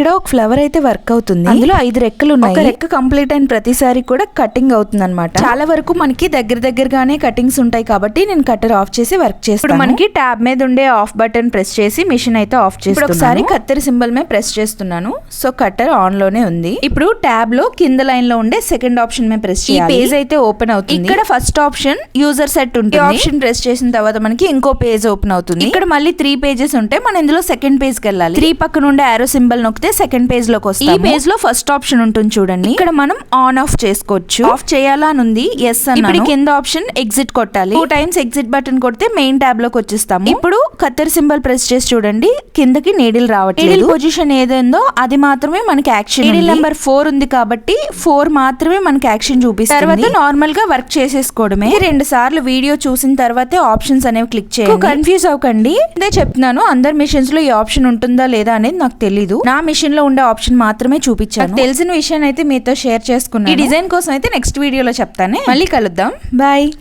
ఇక్కడ ఒక ఫ్లవర్ అయితే వర్క్ అవుతుంది. అందులో ఐదు రెక్కలు ఉన్నాయి. ఒక రెక్క కంప్లీట్ అయిన ప్రతిసారి కూడా కటింగ్ అవుతుంది అనమాట చాలా వరకు మనకి దగ్గర దగ్గరగానే కటింగ్స్ ఉంటాయి కాబట్టి నేను కట్టర్ ఆఫ్ చేసి వర్క్ చేస్తాను. మనకి ట్యాబ్ మీద ఉండే ఆఫ్ బటన్ ప్రెస్ చేసి మిషన్ అయితే ఆఫ్ చేసి ఒకసారి కత్తెర సింబల్ మీద ప్రెస్ చేస్తున్నాను. సో కట్టర్ ఆన్లోనే ఉంది. ఇప్పుడు ట్యాబ్లో కింద లైన్లో ఉండే సెకండ్ ఆప్షన్ మీద ప్రెస్ చేయాలి. పేజ్ అయితే ఓపెన్ అవుతుంది. ఇక్కడ ఫస్ట్ ఆప్షన్ యూజర్ సెట్ ఉంటుంది. ఆప్షన్ ప్రెస్ చేసిన తర్వాత మనకి ఇంకో పేజ్ ఓపెన్ అవుతుంది. ఇక్కడ మళ్ళీ త్రీ పేజెస్ ఉంటాయి మనం ఇందులో సెకండ్ పేజ్కి వెళ్ళాలి. త్రీ పక్కన ఉండే ఆరో సింబల్ నొక్కితే సెకండ్ పేజ్లోకి వస్తాం ఈ పేజ్లో ఫస్ట్ ఆప్షన్ ఉంటుంది చూడండి. ఇక్కడ మనం ఆన్ ఆఫ్ చేసుకోవచ్చు. ఆఫ్ చేయాలా అని ఉంది? ఎస్ అని కింద ఆప్షన్ ఎగ్జిట్ కొట్టాలి. టూ టైమ్స్ ఎగ్జిట్ బటన్ కొడితే మెయిన్ ట్యాబ్లోకి వచ్చేస్తాము. ఇప్పుడు కత్తెర సింబల్ ప్రెస్ చేసి చూడండి. కిందకి నీడిల్ రావట్లేదు. పొజిషన్ ఏదేందో అది మాత్రమే మనకి యాక్షన్ నీడిల్ నెంబర్ ఫోర్ ఉంది కాబట్టి ఫోర్ మాత్రమే మనకి యాక్షన్ చూపిస్తుంది. తర్వాత నార్మల్గా వర్క్ చేసేసుకోవడమే. రెండు సార్లు వీడియో చూసిన తర్వాతే ఆప్షన్స్ అనేవి క్లిక్ చేయండి. కన్ఫ్యూజ్ అవ్వకండి. ఇదే చెప్తున్నాను. అందరి మిషన్స్లో ఈ ఆప్షన్ ఉంటుందా లేదా అనేది నాకు తెలీదు. నా మిషన్ లో ఉండే ఆప్షన్ మాత్రమే చూపించాను. తెలిసిన విషయాన్ని అయితే మీతో షేర్ చేసుకున్నాను. ఈ డిజైన్ కోసం అయితే నెక్స్ట్ వీడియోలో చెప్తాను. మళ్ళీ కలుద్దాం. బాయ్.